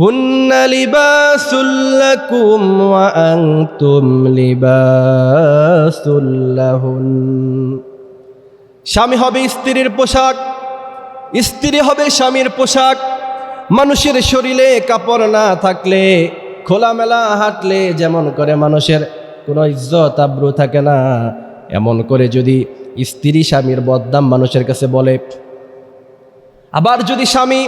হুন্ন লিবাসুল্লাকুম ওয়া আনতুম লিবাসুল্লাহুন স্বামী হবে স্ত্রীর পোশাক, স্ত্রী হবে স্বামীর পোশাক। মানুষের শরীরে কাপড় না থাকলে, খোলামেলা হাঁটলে যেমন করে মানুষের, কোনো ইজ্জত আব্রু থাকে না। এমন করে যদি স্ত্রী স্বামীর বদনাম মানুষের কাছে বলে। আবার যদি স্বামী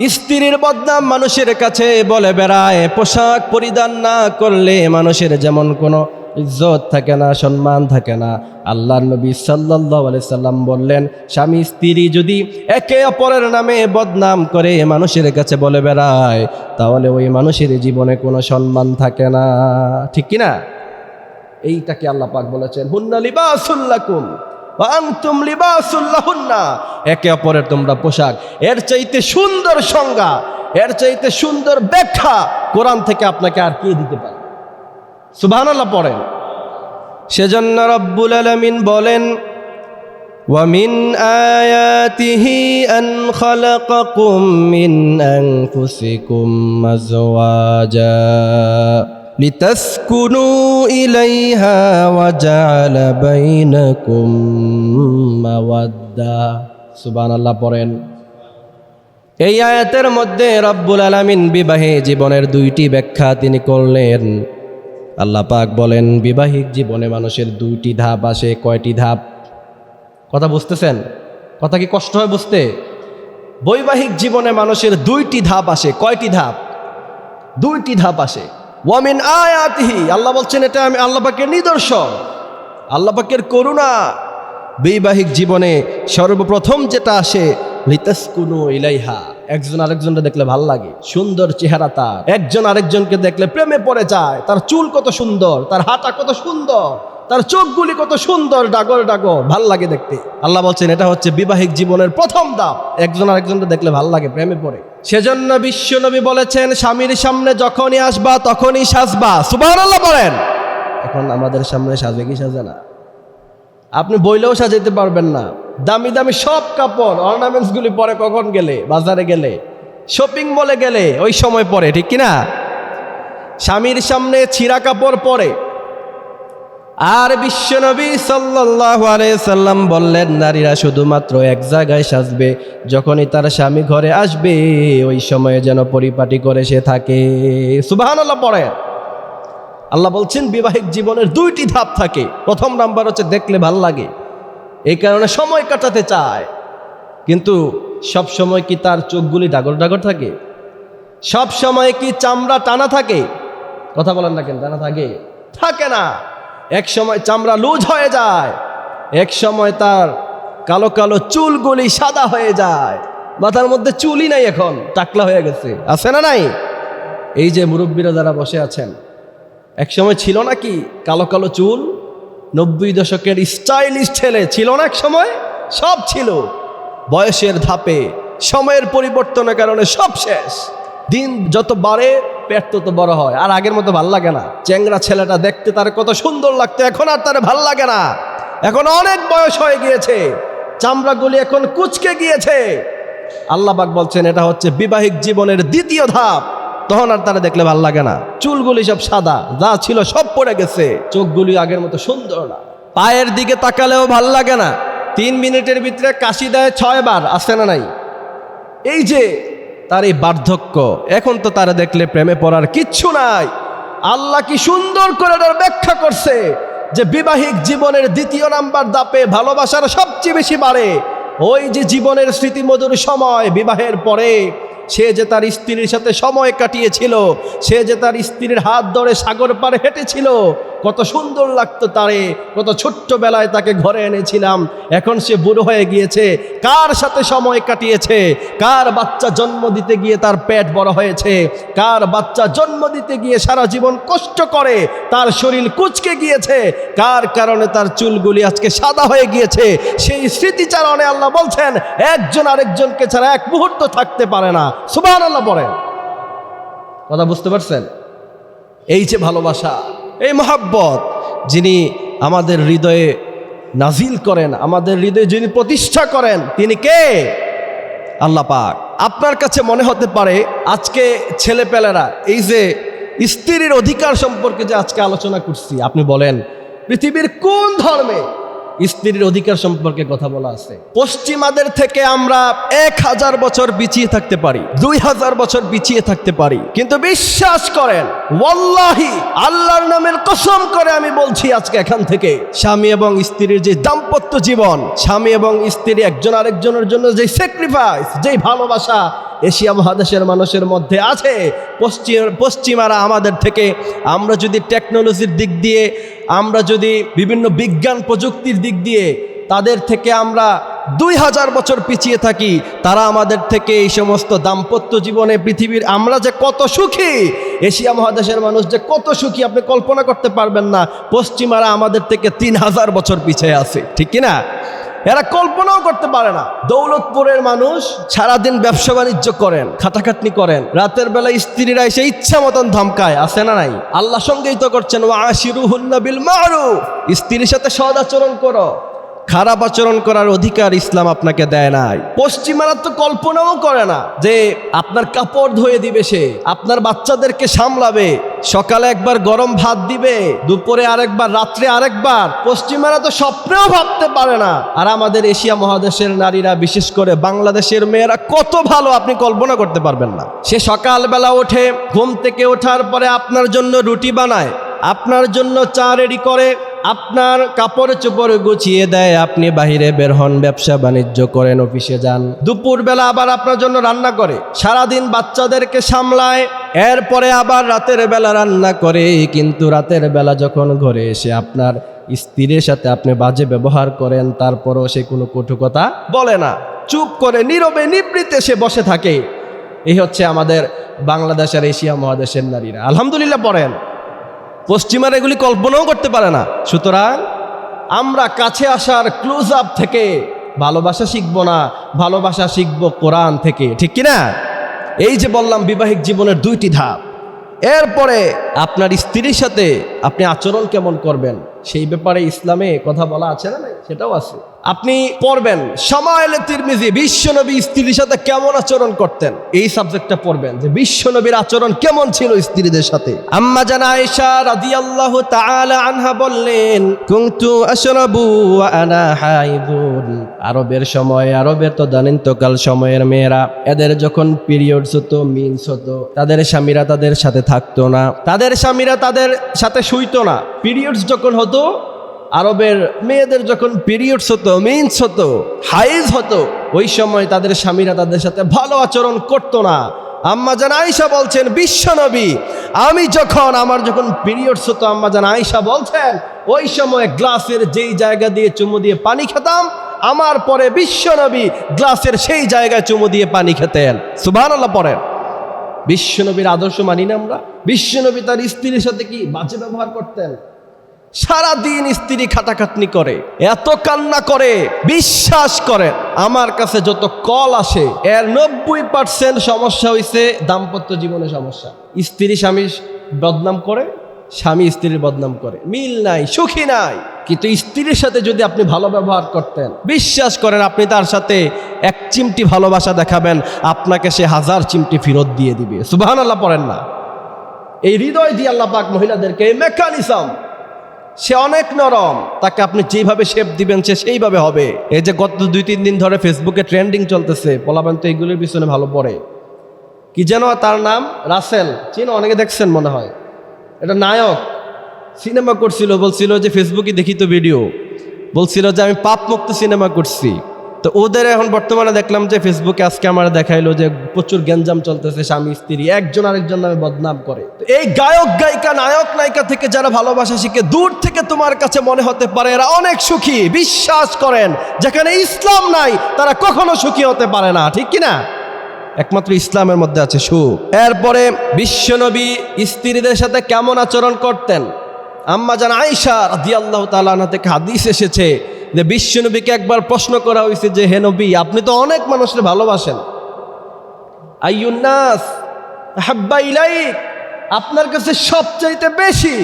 স্ত্রীর বদনাম মানুষের কাছে বলে বেড়ায়, পোশাক পরিধান না করলে মানুষের যেমন কোনো ইজ্জত থাকে না, সম্মান থাকে না। আল্লাহ নবী সাল্লাহ সাল্লাম বললেন, স্বামী স্ত্রী যদি একে অপরের নামে বদনাম করে মানুষের কাছে বলে বেড়ায়, তাহলে ওই মানুষের জীবনে কোনো সম্মান থাকে না। ঠিক কি না এইটাকে আল্লাহ পাক বলেছেন, হুন্না লিবাসুল্লাহুন্না একে অপরের তোমরা পোশাক এর চাইতে সুন্দর সংজ্ঞা এর চাইতে সুন্দর ব্যাখ্যা কোরআন থেকে আপনাকে আর কে দিতে পারে সুবহানাল্লাহ পড়েন সেজন্য রব্বুল আলামিন বলেন ومن آياته أن خلقكم من أنفسكم أزواجا لتسكنوا إليها وجعل بينكم مودة سبحان الله পড়েন এই আয়াতের মধ্যে রব্বুল আলামিন বিবাহে জীবনের দুইটি ব্যাখ্যা তিনি করলেন আল্লাহ পাক বলেন বিবাহিক জীবনে মানুষের দুইটি ধাপ আসে কয়টি ধাপ কথা বুঝতেছেন কথা কি কষ্ট হয় বুঝতে বৈবাহিক জীবনে মানুষের দুইটি ধাপ আসে কয়টি ধাপ দুইটি ধাপ আসে ওয়ামিন আয়াতিহি, আল্লাহ বলছেন এটা আমি আল্লাহ পাকের নিদর্শন, আল্লাহ পাকের করুণা। বৈবাহিক জীবনে সর্বপ্রথম যেটা আসে, লিতাসকুনু ইলাইহা, একজন আরেকজনকে দেখলে ভালো লাগে, সুন্দর চেহারা তার। একজন আরেকজনকে দেখলে প্রেমে পড়ে যায়, তার চুল কত সুন্দর, তার হাঁটা কত সুন্দর, তার চোখগুলি কত সুন্দর ডাগর ডাগর ভালো লাগে দেখতে। আল্লাহ বলছেন এটা হচ্ছে বিবাহিক জীবনের প্রথম ধাপ, একজন আরেকজনকে দেখলে ভালো লাগে, প্রেমে পড়ে। সেজন্য বিশ্বনবী বলেছেন, স্বামীর সামনে যখনই আসবা, তখনই সাজবা। সুবহানাল্লাহ বলেন। এখন আমাদের সামনে সাজে কি সাজে না? আপনি বইলেও সাজাইতে পারবেন না। দামি দামি সব কাপড় অর্নামেন্টসগুলি পরে কখন গেলে? বাজারে গেলে? শপিং মলে গেলে? ওই সময় পরে, ঠিক কি না স্বামীর সামনে ছিঁড়া কাপড় পরে আর বিশ্বনবী আলাইহি সাল্লাম বললেন, নারীরা শুধুমাত্র এক জায়গায় সাজবে, যখনই তার স্বামী ঘরে আসবে, ওই সময়ে যেন পরিপাটি করে সে থাকে। সুবহানাল্লাহ পড়ে আল্লাহ বলছেন, বিবাহিক জীবনের দুইটি ধাপ থাকে। প্রথম নাম্বার হচ্ছে দেখলে ভালো লাগে, এই কারণে সময় কাটাতে চায়। কিন্তু সব সময় কি তার চোখগুলি ডাগর ডাগর থাকে? সব সময় কি চামড়া টানা থাকে? কথা বলেন না কেন, টানা থাকে? থাকে না। এক সময় চামড়া লুজ হয়ে যায়, এক সময় তার কালো কালো চুলগুলি সাদা হয়ে যায়। মাথার মধ্যে চুলই নাই এখন, টাকলা হয়ে গেছে। আছে না নাই? এই যে মুরব্বীরা যারা বসে আছেন, এক সময় ছিল না কি কালো কালো চুল? নব্বই দশকের স্টাইলিশ ছেলে ছিল না এক সময়? সব ছিল। বয়সের ধাপে, সময়ের পরিবর্তনের কারণে সব শেষ। দিন যত বাড়ে পেট তো তো বড় হয়, আর আগের মতো ভালো লাগে না। চ্যাংরা ছেলেটা দেখতে তার কত সুন্দর লাগতো, এখন আর তার ভালো লাগে না। এখন অনেক বয়স হয়ে গিয়েছে চামড়াগুলি এখন কুচকে গিয়েছে। আল্লাহবাক বলছেন, এটা হচ্ছে বিবাহিক জীবনের দ্বিতীয় ধাপ। তখন আর তারা দেখলে ভালো লাগে না। চুলগুলি সব সাদা, যা ছিল সব পড়ে গেছে, চোখগুলি আগের মতো সুন্দর না। পায়ের দিকে তাকালেও ভালো লাগে না। তিন মিনিটের ভিতরে কাশি দেয় ছয় বার আসে না নাই? এই যে তার এই বার্ধক্য। এখন তো তারা দেখলে প্রেমে পড়ার কিচ্ছু নাই। আল্লাহ কি সুন্দর করে এটার ব্যাখ্যা করছে যে বিবাহিক জীবনের দ্বিতীয় নাম্বার দাপে ভালোবাসার সবচেয়ে বেশি বাড়ে ওই যে জীবনের স্মৃতিমধুর সময় বিবাহের পরে সে যে তার স্ত্রীর সাথে সময় কাটিয়েছিল, সে যে তার স্ত্রীর হাত ধরে সাগর পারে হেঁটেছিল কত সুন্দর লাগতো তারে, কত ছোট্ট বেলায় তাকে ঘরে এনেছিলাম। এখন সে বুড়ো হয়ে গিয়েছে, কার সাথে সময় কাটিয়েছে? কার বাচ্চা জন্ম দিতে গিয়ে তার পেট বড় হয়েছে? কার বাচ্চা জন্ম দিতে গিয়ে সারা জীবন কষ্ট করে? তার শরীর কুচকে গিয়েছে? কার কারণে তার চুলগুলি আজকে সাদা হয়ে গিয়েছে? সেই স্মৃতিচারণে আল্লাহ বলছেন, একজন আরেকজনকে ছাড়া এক মুহূর্ত থাকতে পারে না। সুবাহ আল্লাহ বলেন। কথা বুঝতে পারছেন? এই যে ভালোবাসা এই মহাব্বত যিনি আমাদের হৃদয়ে নাজিল করেন, আমাদের হৃদয়ে যিনি প্রতিষ্ঠা করেন, তিনি কে? আল্লাহ পাক। আপনার কাছে মনে হতে পারে, আজকে ছেলেপেলেরা, এই যে স্ত্রীর অধিকার সম্পর্কে যে আজকে আলোচনা করছি, আপনি বলেন, পৃথিবীর কোন ধর্মে স্ত্রীর অধিকার সম্পর্কে কথা বলা আছে। পশ্চিমাদের থেকে আমরা এক হাজার বছর পিছিয়ে থাকতে পারি, দুই হাজার বছর পিছিয়ে থাকতে পারি। কিন্তু বিশ্বাস করেন, ওয়াল্লাহি, আল্লাহর নামের কসম করে আমি বলছি আজকে এখান থেকে, স্বামী এবং স্ত্রীর যে দাম্পত্য জীবন, স্বামী এবং স্ত্রী একজন আরেকজনের জন্য যে স্যাক্রিফাইস যেই ভালোবাসা এশিয়া মহাদেশের মানুষের মধ্যে আছে। পশ্চিম, পশ্চিমারা আমাদের থেকে। আমরা যদি টেকনোলজির দিক দিয়ে, আমরা যদি বিভিন্ন বিজ্ঞান প্রযুক্তির দিক দিয়ে তাদের থেকে আমরা দুই হাজার বছর পিছিয়ে থাকি, তারা আমাদের থেকে এই সমস্ত দাম্পত্য জীবনে পৃথিবীর আমরা যে কত সুখী, এশিয়া মহাদেশের মানুষ যে কত সুখী, আপনি কল্পনা করতে পারবেন না। পশ্চিমারা আমাদের থেকে তিন হাজার বছর পিছিয়ে আছে, ঠিক কিনা? এরা কল্পনাও করতে পারে না। দৌলতপুরের মানুষ সারাদিন ব্যবসা বাণিজ্য করেন, খাটাখাটনি করেন। রাতের বেলা স্ত্রীরা এসে ইচ্ছা মতন ধমকায়, আছে না নাই? আল্লাহ সঙ্গেই তো করছেন ও আশিরুহুন্না বিল মারুফ। স্ত্রীর সাথে সদ আচরণ করো। খারাপ আচরণ করার অধিকার ইসলাম আপনাকে দেয় নাই। পশ্চিমারা তো কল্পনাও করে না যে আপনার কাপড় ধুয়ে দিবে সে, আপনার বাচ্চাদেরকে সামলাবে, সকালে একবার গরম ভাত দিবে, দুপুরে আরেকবার, রাত্রে আরেকবার। পশ্চিমারা তো স্বপ্নেও ভাবতে পারে না। আর আমাদের এশিয়া মহাদেশের নারীরা, বিশেষ করে বাংলাদেশের মেয়েরা, কত ভালো আপনি কল্পনা করতে পারবেন না। সে সকালবেলা ওঠে, ঘুম থেকে ওঠার পরে আপনার জন্য রুটি বানায়, আপনার জন্য চা রেডি করে আপনার কাপড় চোপড় গুছিয়ে দেয়, আপনি বাহিরে বের হন, ব্যবসা বাণিজ্য করেন, অফিসে যান। দুপুরবেলা আবার আপনার জন্য রান্না করে। সারাদিন বাচ্চাদেরকে সামলায়, এরপরে আবার রাতের বেলা রান্না করে। কিন্তু রাতের বেলা যখন ঘরে এসে আপনার স্ত্রীর সাথে আপনি বাজে ব্যবহার করেন, তারপরও সে কোনো কটু কথা বলে না। চুপ করে, নীরবে নিবৃত্তে সে বসে থাকে। এই হচ্ছে আমাদের বাংলাদেশের এশিয়া মহাদেশের নারীরা। আলহামদুলিল্লাহ পড়েন। পশ্চিমার এগুলি কল্পনাও করতে পারে না। সুতরাং আমরা কাছে আসার ক্লোজ আপ থেকে ভালোবাসা শিখব না, ভালোবাসা শিখব কোরআন থেকে। ঠিক কিনা? এই যে বললাম বিবাহিক জীবনের দুইটি ধাপ। এরপরে আপনার স্ত্রীর সাথে আপনি আচরণ কেমন করবেন? সেই ব্যাপারে ইসলামে কথা বলা আছে না সেটাও আছে। আপনি পড়বেন। সময় তিরমিজি, বিশ্বনবী স্ত্রীর সাথে কেমন আচরণ করতেন? এই সাবজেক্টটা পড়বেন, যে বিশ্বনবীর আচরণ কেমন ছিল স্ত্রীদের সাথে। আম্মা জানা আয়েশা রাদিয়াল্লাহু তাআলা আনহা বললেন, কুনতু আশরাবু ওয়া আনা হাইদুন। আরবের সময় আরবের তো দানিন্তকাল সময়ের মেয়েরা, এদের যখন পিরিয়ডস হতো, মিন্স হতো, তাদের স্বামীরা তাদের সাথে থাকতো না। তাদের স্বামীরা তাদের সাথে শুইতো না। পিরিয়ডস যখন হতো আরবের মেয়েদের যখন পিরিয়ডস হতো মিন্স হতো হাইজ হতো, ওই সময় তাদের স্বামীরা তাদের সাথে ভালো আচরণ করতো না। আম্মা জান আয়সা বলছেন বিশ্বনবী আমি যখন আমার যখন পিরিয়ডস হতো, আম্মা জান আয়সা বলছেন, ওই সময় গ্লাসের যেই জায়গা দিয়ে চুমু দিয়ে পানি খেতাম, আমার পরে বিশ্বনবী গ্লাসের সেই জায়গায় চুমু দিয়ে পানি খেতেন। সুবহানাল্লাহ পড়েন বিশ্বনবীর আদর্শ মানি না আমরা। বিশ্বনবী তার স্ত্রীর সাথে কি বাজে ব্যবহার করতেন? সারাদিন স্ত্রী খাটাখাটনি করে, এত কান্না করে, বিশ্বাস করে। আমার কাছে যত কল আসে, এর নব্বই পার্সেন্ট সমস্যা হয়েছে দাম্পত্য জীবনে সমস্যা। স্ত্রী স্বামী বদনাম করে, স্বামী স্ত্রীর বদনাম করে। মিল নাই, সুখী নাই। কিন্তু স্ত্রীর সাথে যদি আপনি ভালো ব্যবহার করতেন, বিশ্বাস করেন আপনি তার সাথে এক চিমটি ভালোবাসা দেখাবেন, আপনাকে সে হাজার চিমটি ফেরত দিয়ে দিবে। সুবাহান আল্লাহ পড়েন না। এই হৃদয় দিয়ে আল্লাহ পাক মহিলাদেরকে এই মেকানিজম সে অনেক নরম, তাকে আপনি যেইভাবে শেপ দিবেন সে সেইভাবে হবে। এই যে গত দুই, তিন দিন ধরে ফেসবুকে ট্রেন্ডিং চলতেছে, বলাবেন তো এইগুলির পিছনে ভালো পড়ে। কি যেন তার নাম? রাসেল। চিন, অনেকে দেখছেন মনে হয়। এটা নায়ক। সিনেমা করছিল, বলছিল যে ফেসবুকে দেখি তো ভিডিও বলছিল যে আমি পাপ মুক্ত সিনেমা করছি। তো ওদের এখন বর্তমানে দেখলাম যে ফেসবুকে আজকে আমার দেখাইলো যে প্রচুর গ্যাঞ্জাম চলতেছে স্বামী, স্ত্রী, একজন আরেকজন নামে বদনাম করে। তো এই গায়ক, গায়িকা, নায়ক, নায়িকা থেকে যারা ভালোবাসা শিখে দূর থেকে তোমার কাছে মনে হতে পারে এরা অনেক সুখী। বিশ্বাস করেন, যেখানে ইসলাম নাই, তারা কখনো সুখী হতে পারে না, ঠিক কিনা একমাত্র ইসলামের মধ্যে আছে সুখ। এরপরে বিশ্বনবী স্ত্রীদের সাথে কেমন আচরণ করতেন? আম্মা জান আয়সা রাদিয়াল্লাহু তাআলা থেকে হাদিস এসেছে যে বিশ্বনবীকে একবার প্রশ্ন করা হয়েছে যে, হে নবী, আপনি তো অনেক মানুষের ভালোবাসেন। আইয়ুন্নাস হাব্বা ইলাইক, আপনার কাছে সবচাইতে বেশি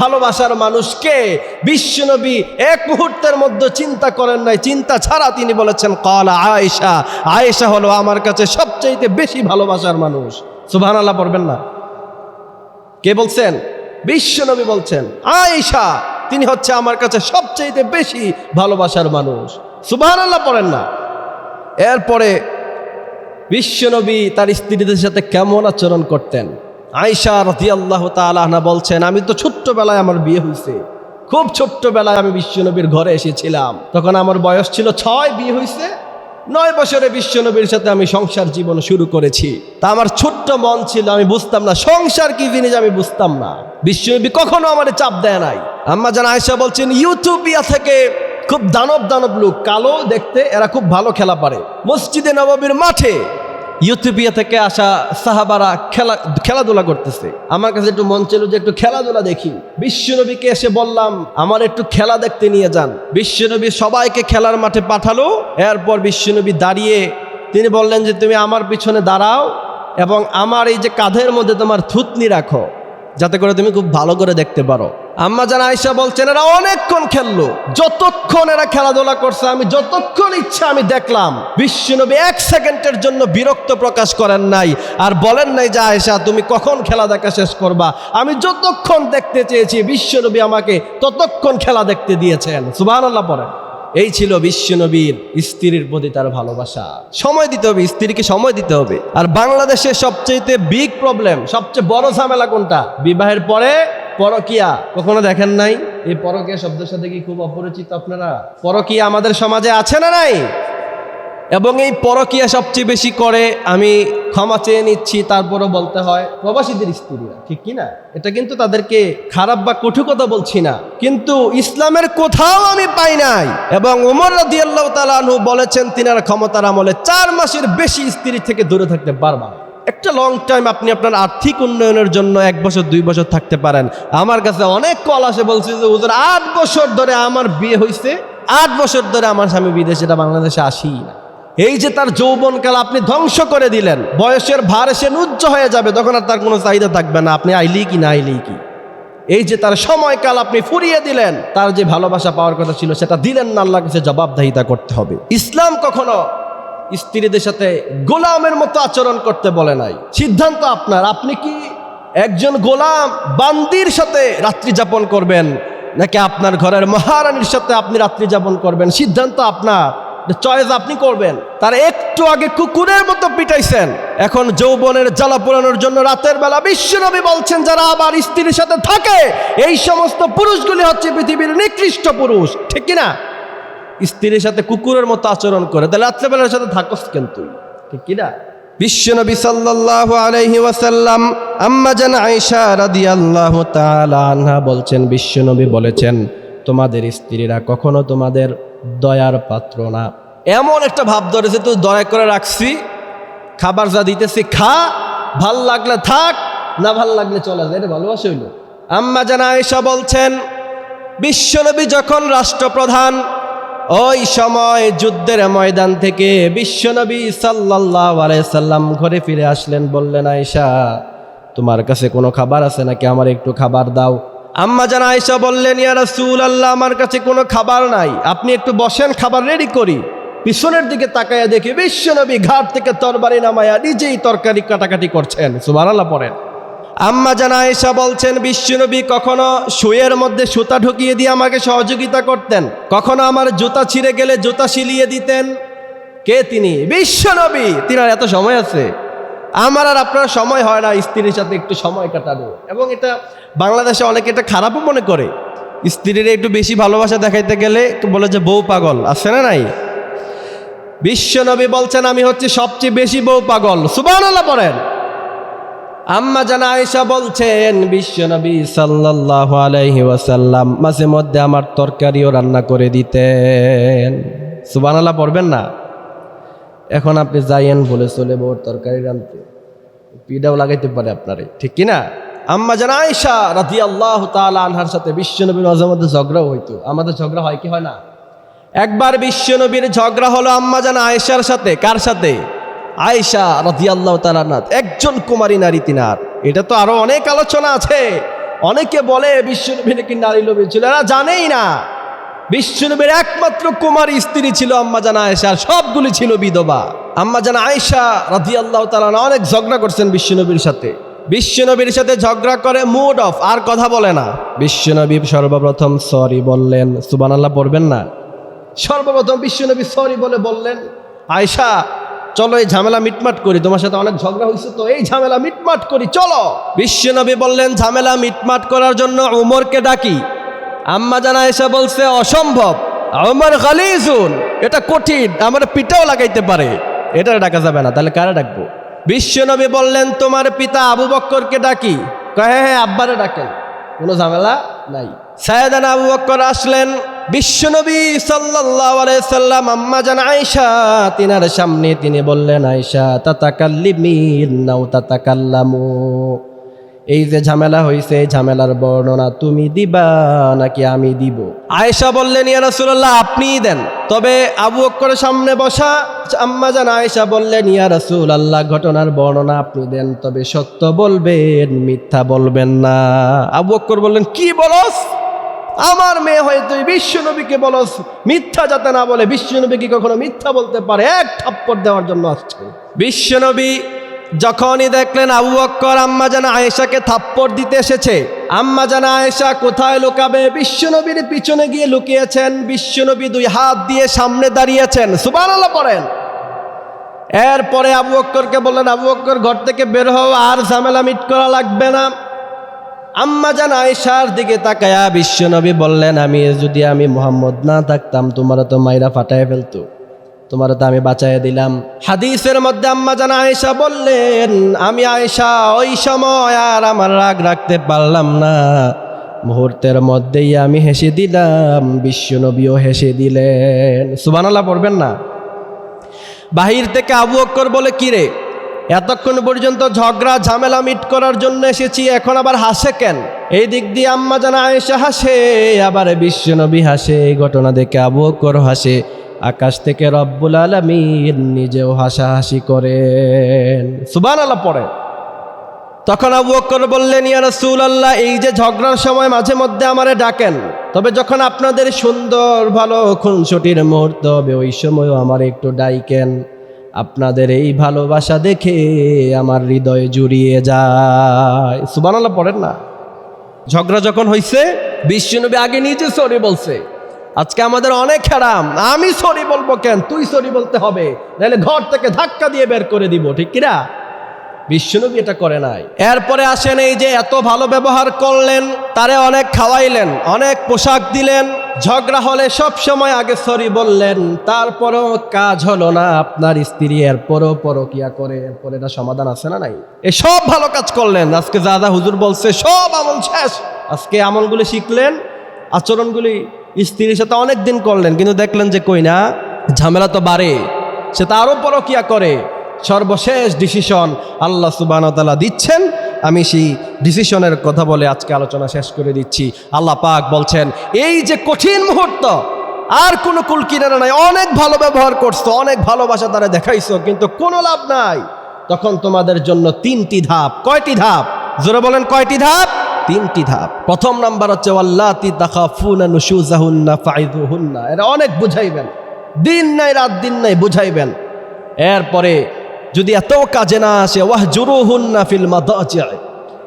ভালোবাসার মানুষকে বিশ্বনবী এক মুহূর্তের মধ্যে চিন্তা করেন নাই, চিন্তা ছাড়া তিনি বলেছেন কলা আয়েশা আয়েশা হলো আমার কাছে সবচাইতে বেশি ভালোবাসার মানুষ। সুবহান আল্লাহ পড়বেন না। কে বলছেন? বিশ্বনবী বলছেন, আয়েশা তিনি হচ্ছে আমার কাছে সবচেয়ে বেশি ভালোবাসার মানুষ। সুবাহ আল্লাহ পড়েন না। এরপরে বিশ্বনবী তার স্ত্রীদের সাথে কেমন আচরণ করতেন? আয়সা রতি আল্লাহ তালাহনা বলছেন, আমি তো ছোট্টবেলায় আমার বিয়ে হয়েছে খুব ছোট্টবেলায় আমি বিশ্বনবীর ঘরে এসেছিলাম। তখন আমার বয়স ছিল ছয়, বিয়ে হয়েছে নয় বছরে বিশ্বনবীর সাথে আমি সংসার জীবন শুরু করেছি। তা আমার ছোট্ট মন ছিল, আমি বুঝতাম না, সংসার কি জিনিস আমি বুঝতাম না। বিশ্বনবী কখনো আমার চাপ দেয় নাই। আম্মা জান আয়সা বলছেন ইউটিউবিয়া থেকে খুব দানব দানব লোক, কালো দেখতে এরা খুব ভালো খেলা পারে। মসজিদে নবাবীর মাঠে ইউথিপিয়া থেকে আসা সাহাবারা খেলা খেলাধুলা করতেছে। আমার কাছে একটু মন ছিল যে একটু খেলাধুলা দেখি। বিশ্বনবীকে এসে বললাম, আমার একটু খেলা দেখতে নিয়ে যান। বিশ্বনবী সবাইকে খেলার মাঠে পাঠালো। এরপর বিশ্বনবী দাঁড়িয়ে তিনি বললেন যে, তুমি আমার পিছনে দাঁড়াও এবং আমার এই যে কাঁধের মধ্যে তোমার থুতনি রাখো, যাতে করে তুমি খুব ভালো করে দেখতে পারো। আম্মা জান আয়সা বলছেন, এরা অনেকক্ষণ খেললো। যতক্ষণ এরা খেলাধুলা করছে, আমি যতক্ষণ ইচ্ছা, আমি দেখলাম বিশ্বনবী এক সেকেন্ডের জন্য বিরক্ত প্রকাশ করেন নাই আর বলেন নাই যে আয়সা তুমি কখন খেলা দেখা শেষ করবা? আমি যতক্ষণ দেখতে চেয়েছি, বিশ্বনবী আমাকে ততক্ষণ খেলা দেখতে দিয়েছেন। সুবাহ আল্লাহ পড়েন। এই ছিল বিশ্বনবীর স্ত্রীর প্রতি তার ভালোবাসা। সময় দিতে হবে, স্ত্রীকে সময় দিতে হবে। আর বাংলাদেশের সবচেয়ে বিগ প্রবলেম সবচেয়ে বড় ঝামেলা কোনটা? বিবাহের পরে পরকিয়া, কখনো দেখেন নাই? এই পরকিয়া শব্দের সাথে কি খুব অপরিচিত আপনারা? পরকিয়া আমাদের সমাজে আছে না নাই? এবং এই পরকিয়া সবচেয়ে বেশি করে, আমি ক্ষমা চেয়ে নিচ্ছি, তারপরও বলতে হয়, প্রবাসীদের স্ত্রীরা, ঠিক কি না? এটা কিন্তু তাদেরকে খারাপ বা কঠু কথা বলছি না। কিন্তু ইসলামের কোথাও আমি পাই নাই। এবং উমর রাদিয়াল্লাহু তাআলা আনহু বলেছেন, তিনার ক্ষমতার আমলে চার মাসের বেশি স্ত্রী থেকে দূরে থাকতে পারবা একটা লং টাইম আপনি আপনার আর্থিক উন্নয়নের জন্য এক বছর, দুই বছর থাকতে পারেন। আমার কাছে অনেক কল আসে, বলছে যে, হুজুর, আট বছর ধরে আমার বিয়ে হয়েছে আট বছর ধরে আমার স্বামী বিদেশে, এটা বাংলাদেশে আসি না। এই যে তার যৌবনকাল আপনি ধ্বংস করে দিলেন, বয়সের ভার এসে নুজ্জ হয়ে যাবে, তখন আর তার কোনো চাহিদা থাকবে না, আপনি আইলি কি না আইলি কি? এই যে তার সময়কাল আপনি ফুরিয়ে দিলেন, তার যে ভালোবাসা পাওয়ার কথা ছিল, সেটা দিলেন না আল্লাহ কাছে জবাবদাহিতা করতে হবে। ইসলাম কখনো স্ত্রীদের সাথে গোলামের মতো আচরণ করতে বলে নাই। সিদ্ধান্ত আপনার। আপনি কি একজন গোলাম, বান্দির সাথে রাত্রি যাপন করবেন, নাকি আপনার ঘরের মহারানীর সাথে আপনি রাত্রি যাপন করবেন? সিদ্ধান্ত আপনার। চয়েস আপনি করবেন। তার একটু আগে কুকুরের মতো পিটাইছেন। এখন যৌবনের জ্বালা পোড়ানোর জন্য রাতের বেলা বিশ্বনবী বলছেন, যারা আবার স্ত্রীর সাথে থাকে, এই সমস্ত পুরুষগুলি হচ্ছে পৃথিবীর নিকৃষ্ট পুরুষ। ঠিক কিনা? স্ত্রীর সাথে কুকুরের মতো আচরণ করে। তাহলে রাত্রেবেলার সাথে থাকস কেন তুই? ঠিক কিনা বিশ্বনবী সাল্লাল্লাহু আলাইহি ওয়াসাল্লাম আম্মা জান আয়েশা রাদিয়াল্লাহু তাআলা আনহা বলছেন, বিশ্বনবী বলেছেন, তোমাদের স্ত্রীরা কখনো তোমাদের দয়ার পাত্র না। এমন একটা ভাব ধরেছে, তুই দয়া করে রাখছি, খাবার যা দিতেছি খা, ভালো লাগলে থাক, না ভালো লাগলে চলে যায় এটা ভালোবাসা হইল। আম্মা জান আয়েশা বলছেন, বিশ্বনবী যখন রাষ্ট্রপ্রধান ওই সময় যুদ্ধের ময়দান থেকে বিশ্বনবী সাল্লাহ সাল্লাম ঘরে ফিরে আসলেন, বললেন, আয়েশা, তোমার কাছে কোনো খাবার আছে নাকি? আমার একটু খাবার দাও। আম্মা জান আয়েশা বললেন, ইয়া আল্লাহ আমার কাছে কোনো খাবার নাই। আপনি একটু বসেন, খাবার রেডি করি। পিছনের দিকে তাকাইয়া দেখি বিশ্বনবী ঘাট থেকে তরবারি নামায়া নিজেই তরকারি কাটাকাটি করছেন। সুবহানাল্লাহ পড়েন। আম্মা জান আয়েশা বলছেন, বিশ্বনবী কখনো শুয়ের মধ্যে সুতা ঢুকিয়ে দিয়ে আমাকে সহযোগিতা করতেন? কখনো আমার জুতা ছিঁড়ে গেলে জুতা সিলিয়ে দিতেন? কে তিনি? বিশ্বনবী! তিনার এত সময় আছে। আমার আর আপনার সময় হয় না, স্ত্রীর সাথে একটু সময় কাটানো। এবং এটা বাংলাদেশে অনেকে এটা খারাপও মনে করে। স্ত্রীর একটু বেশি ভালোবাসা দেখাইতে গেলে বলে যে, বউ পাগল। আছে না নাই? বিশ্বনবী বলছেন, আমি হচ্ছে সবচেয়ে বেশি বউ পাগল। সুবাহ পড়েন আম্মা জানা আয়েশা বলছেন বিশ্বনবী সাল্লাল্লাহু আলাইহি ওয়াসাল্লাম মাঝে মধ্যে আমার তরকারিও রান্না করে দিতেন। সুবহানাল্লাহ, পড়বেন না? এখন আপনি যাইয়েন বলে চলে বউর তরকারি রানতে পিডাও লাগাইতে পারে আপনারে, ঠিক কি না আম্মা জানা আয়েশা রাদিয়াল্লাহু তাআলা আনহার সাথে বিশ্বনবীর মাঝে মধ্যে ঝগড়াও হইতো। আমাদের ঝগড়া হয় কি হয় না? একবার বিশ্বনবীর ঝগড়া হলো আম্মা জানা আয়েশার সাথে, কার সাথে? আয়েশা রাদিয়াল্লাহু তাআলা একজন কুমারী নারী তিনার। এটা তো আরও অনেক আলোচনা আছে। অনেকে বলে বিশ্বনবী নাকি নারী লোভী ছিল, এরা জানেই না। বিশ্বনবীর একমাত্র কুমারী স্ত্রী ছিল আম্মা জানা আয়েশা সবগুলি ছিল বিধবা। আম্মা জানা আয়েশা রাজি আল্লাহ তালা অনেক ঝগড়া করছেন বিশ্বনবীর সাথে। বিশ্বনবীর সাথে ঝগড়া করে মুড অফ, আর কথা বলে না। বিশ্বনবী সর্বপ্রথম সরি বললেন সুবান আল্লাহ পড়বেন না। সর্বপ্রথম বিশ্বনবী সরি বলে বললেন আয়সা চলো এই ঝামেলা মিটমাট করি, তোমার সাথে অনেক ঝগড়া হয়েছে তো এই ঝামেলা মিটমাট করি, চলো। বিশ্বনবী বললেন, ঝামেলা মিটমাট করার জন্য উমরকে ডাকি। আম্মা জানা এসে বলছে, অসম্ভব আমার খালিজুন এটা কঠিন, আমার পিঠাও লাগাইতে পারে। এটা ডাকা যাবে না, তাহলে কারে ডাকবো? বিশ্বনবী বললেন, তোমার পিতা আবু বক্করকে ডাকি। কয়ে হ্যাঁ আব্বারে ডাকেন, কোনো ঝামেলা নাই। সায়দান আবু বক্কর আসলেন বিশ্বনবী আলাইহি সাল্লাম, আম্মা জান আয়েশা, তিনার সামনে তিনি বললেন, আয়েশা তাতাকাল্লিমিন নাও তাতাকাল্লামু। এই যে ঝামেলা হয়েছে ঝামেলার বর্ণনা তুমি দিবা নাকি আমি দিব? আয়েশা বললেন, ইয়া রাসূলুল্লাহ, আপনিই দেন। তবে আবু বক্করের সামনে বসা, আম্মা জান আয়েশা বললেন, ইয়া রাসূলুল্লাহ, ঘটনার বর্ণনা আপনি দেন, তবে সত্য বলবেন, মিথ্যা বলবেন না। আবু বক্কর বললেন, কি বলস? আমার মেয়ে হয়ে তুই বিশ্বনবীকে বলস, মিথ্যা যাতে না বলে বিশ্বনবী কি কখনো মিথ্যা বলতে পারে, এক থাপ্পড় দেওয়ার জন্য আসছে। বিশ্বনবী যখনই দেখলেন আবু অক্কর আম্মা জানা আয়েশাকে থাপ্পড় দিতে এসেছে, আম্মা জানা আয়েশা কোথায় লুকাবে? বিশ্বনবীর পিছনে গিয়ে লুকিয়েছেন, বিশ্বনবী দুই হাত দিয়ে সামনে দাঁড়িয়েছেন। সুবহানাল্লাহ পড়েন। এরপরে আবু বক্করকে বললেন, আবু অক্কর ঘর থেকে বের হও, আর ঝামেলা মিট করা লাগবে না। আম্মা জান আয়েশার দিকে তাকায়া বিশ্বনবী বললেন, আমি যদি আমি মোহাম্মদ না থাকতাম, তোমার তো মাইরা ফাটায় ফেলতো। তোমার তো আমি বাঁচাই দিলাম। হাদিসের মধ্যে আম্মা জান আয়েশা বললেন, আমি আয়েশা, ওই সময় আর আমার রাগ রাখতে পারলাম না। মুহূর্তের মধ্যেই আমি হেসে দিলাম। বিশ্বনবীও হেসে দিলেন। সুবানাল্লাহ পড়বেন না। বাহির থেকে আবু অক্কর বলে কিরে এতক্ষণ পর্যন্ত ঝগড়া, ঝামেলা মিট করার জন্য এসেছি, এখন আবার হাসে কেন? এই দিক দিয়ে আম্মা জানা আয়েশা হাসে, আবার বিশ্বনবী হাসে, এই ঘটনা দেখে আবু অক্কর হাসে। আকাশ থেকে রব্বুল আলমিন নিজেও হাসাহাসি করেন। সুবান আল্লাহ পড়ে তখন আবু বক্কর বললেন, ইয়া রাসূল আল্লাহ এই যে ঝগড়ার সময় মাঝে মধ্যে আমারে ডাকেন, তবে যখন আপনাদের সুন্দর, ভালো, খুনসুটির মুহূর্ত হবে, ওই সময়ও আমার একটু ডাইকেন। আপনাদের এই ভালোবাসা দেখে আমার হৃদয় জুড়িয়ে যায়। সুবহানাল্লাহ পড়েন না? ঝগড়া যখন হয়েছে বিশ্বনবী আগে নিজে সরি বলছে। আজকে আমাদের অনেক খেরাম আমি সরি বলব কেন? তুই সরি বলতে হবে। নাহলে ঘর থেকে ধাক্কা দিয়ে বের করে দিব, ঠিক কিনা? বিশ্বনবী এটা করে নাই। এরপরে আসেন এই যে এত ভালো ব্যবহার করলেন, তারে অনেক খাওয়াইলেন, অনেক পোশাক দিলেন। ঝগড়া হলে সব সময় আগে সরি বললেন, তারপরেও কাজ হলো না। আপনার স্ত্রী এরপরও পরকিয়া করে, এরপরে এটা সমাধান আছে না নাই? এ সব ভালো কাজ করলেন। আজকে দাদা হুজুর বলছে, সব আমল শেষ। আজকে আমলগুলি শিখলেন, আচরণগুলি স্ত্রীর সাথে অনেক দিন করলেন, কিন্তু দেখলেন যে কই না, ঝামেলা তো বাড়ে। সে তো আরও পরকিয়া করে। সর্বশেষ ডিসিশন আল্লাহ সুবাহতালা দিচ্ছেন। আমি সেই ডিসিশনের কথা বলে আজকে আলোচনা শেষ করে দিচ্ছি। আল্লাহ পাক বলছেন, এই যে কঠিন মুহূর্ত, আর কোনো কুল কিনারা নাই। অনেক ভালো ব্যবহার করছ, অনেক ভালোবাসা তারা দেখাইছো, কিন্তু কোনো লাভ নাই। তখন তোমাদের জন্য তিনটি ধাপ। কয়টি ধাপ? জোরে বলেন, কয়টি ধাপ? তিনটি ধাপ। প্রথম নাম্বার হচ্ছে আল্লাহ এরা অনেক বুঝাইবেন। দিন নাই, রাত দিন নাই বুঝাইবেন। এরপরে যদি এত কাজে না আসে ওয়াহ জুরুহুন্না ফিল মাদাজিআ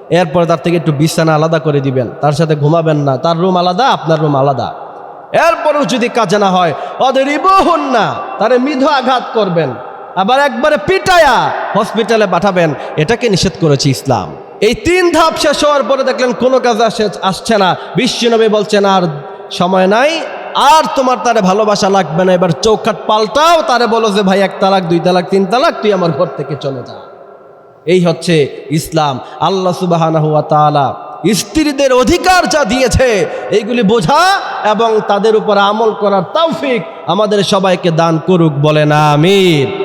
এরপরে তার থেকে একটু বিছানা আলাদা করে দিবেন। তার সাথে ঘুমাবেন না। তার রুম আলাদা, আপনার রুম আলাদা। এরপরেও যদি কাজে না হয় ওদের না তারে মিধ আঘাত করবেন। আবার একবারে পিটায়া হসপিটালে পাঠাবেন। এটাকে নিষেধ করেছে ইসলাম। এই তিন ধাপ শেষ হওয়ার পরে দেখলেন কোনো কাজ আসে আসছে না। বিশ্ব বিশ্বনবী বলছেন, আর সময় নাই আর তোমার তারে ভালোবাসা লাগবে না। এবার চৌকাট পাল্টাও, তারে বলো যে, ভাই, এক তালাক, দুই তালাক, তিন তালাক, তুই আমার ঘর থেকে চলে যা। এই হচ্ছে ইসলাম। আল্লাহ সুবাহানা হুয়া তালা স্ত্রীদের অধিকার যা দিয়েছে, এইগুলি বোঝা এবং তাদের উপর আমল করার তৌফিক আমাদের সবাইকে দান করুক বলে না আমির